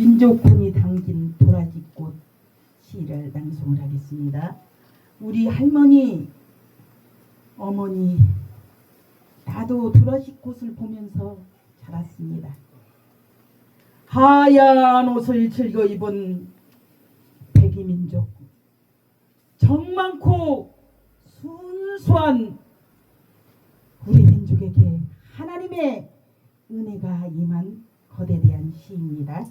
민족군이 담긴 도라지꽃 시를 낭송을 하겠습니다. 우리 할머니, 어머니, 나도 도라지꽃을 보면서 자랐습니다. 하얀 옷을 즐겨 입은 백이민족, 정 많고 순수한 우리 민족에게 하나님의 은혜가 임한 거대대한 시입니다.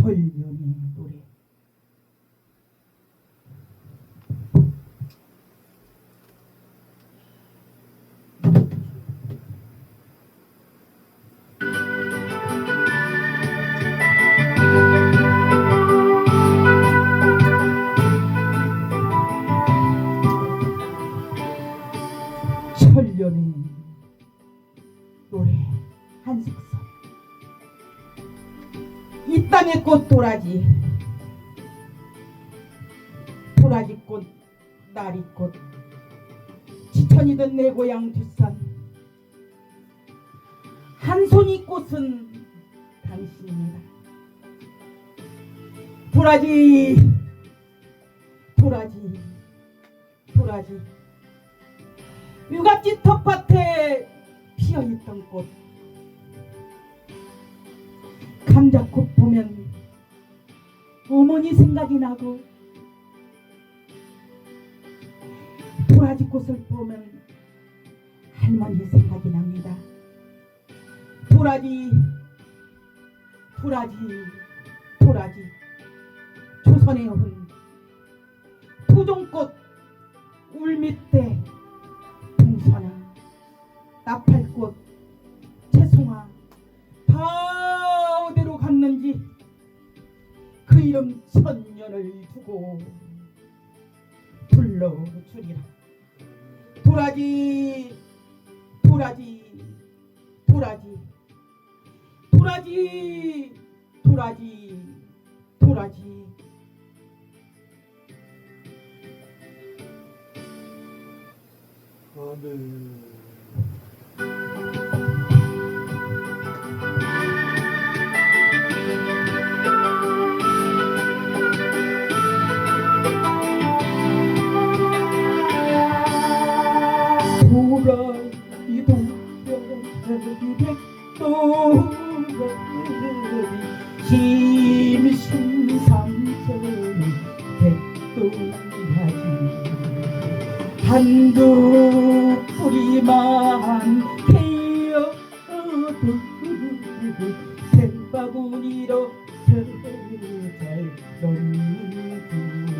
철면의 노래. 철년의 이 땅의 꽃 도라지. 도라지꽃 나리꽃. 지천이던 내 고향 뒷산. 한 손이 꽃은 당신입니다. 도라지 도라지 도라지. 유갓집 텃밭에 피어있던 꽃 감자꽃 보면 어머니 생각이 나고 도라지 꽃을 보면 할머니 생각이 납니다. 도라지, 도라지, 도라지, 조선의 여훈, 토종꽃, 울밑대, 이름 천년을 두고 불러주리라. 도라지, 도라지, 도라지, 도라지, 도라지, 도라지. 아멘. 심심삼천 백도라이 한두 뿌리만 베어도 샘바구니로 잘 넘는구나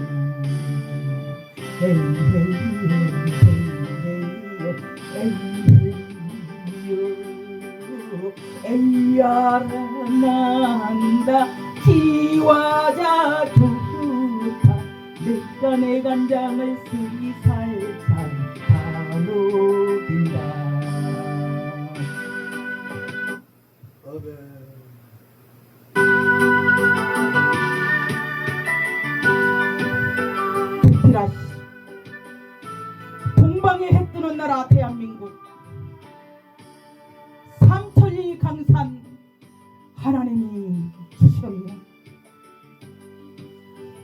에이 에이 에이 에이 에이 야 난다. 지와자 좋다 내가 내 간장을 시살살 다 녹인다. 아멘. 도피라시 동방에 해 뜨는 나라 대한민국. 삼천리 강산 하나님이 주셨네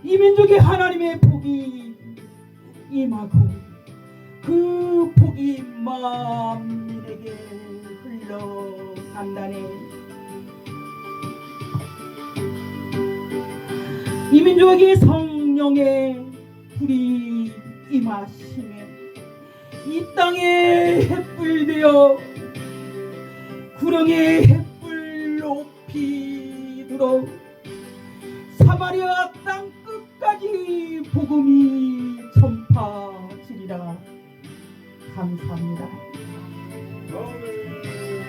이 민족의 하나님의 복이 임하고 그 복이 만민에게 흘러간다네. 이 민족에게 성령의 불이 임하시며 이 땅에 햇불 되어 구렁에 햇불 들어 사마리아 땅 끝까지 복음이 전파지리라 감사합니다.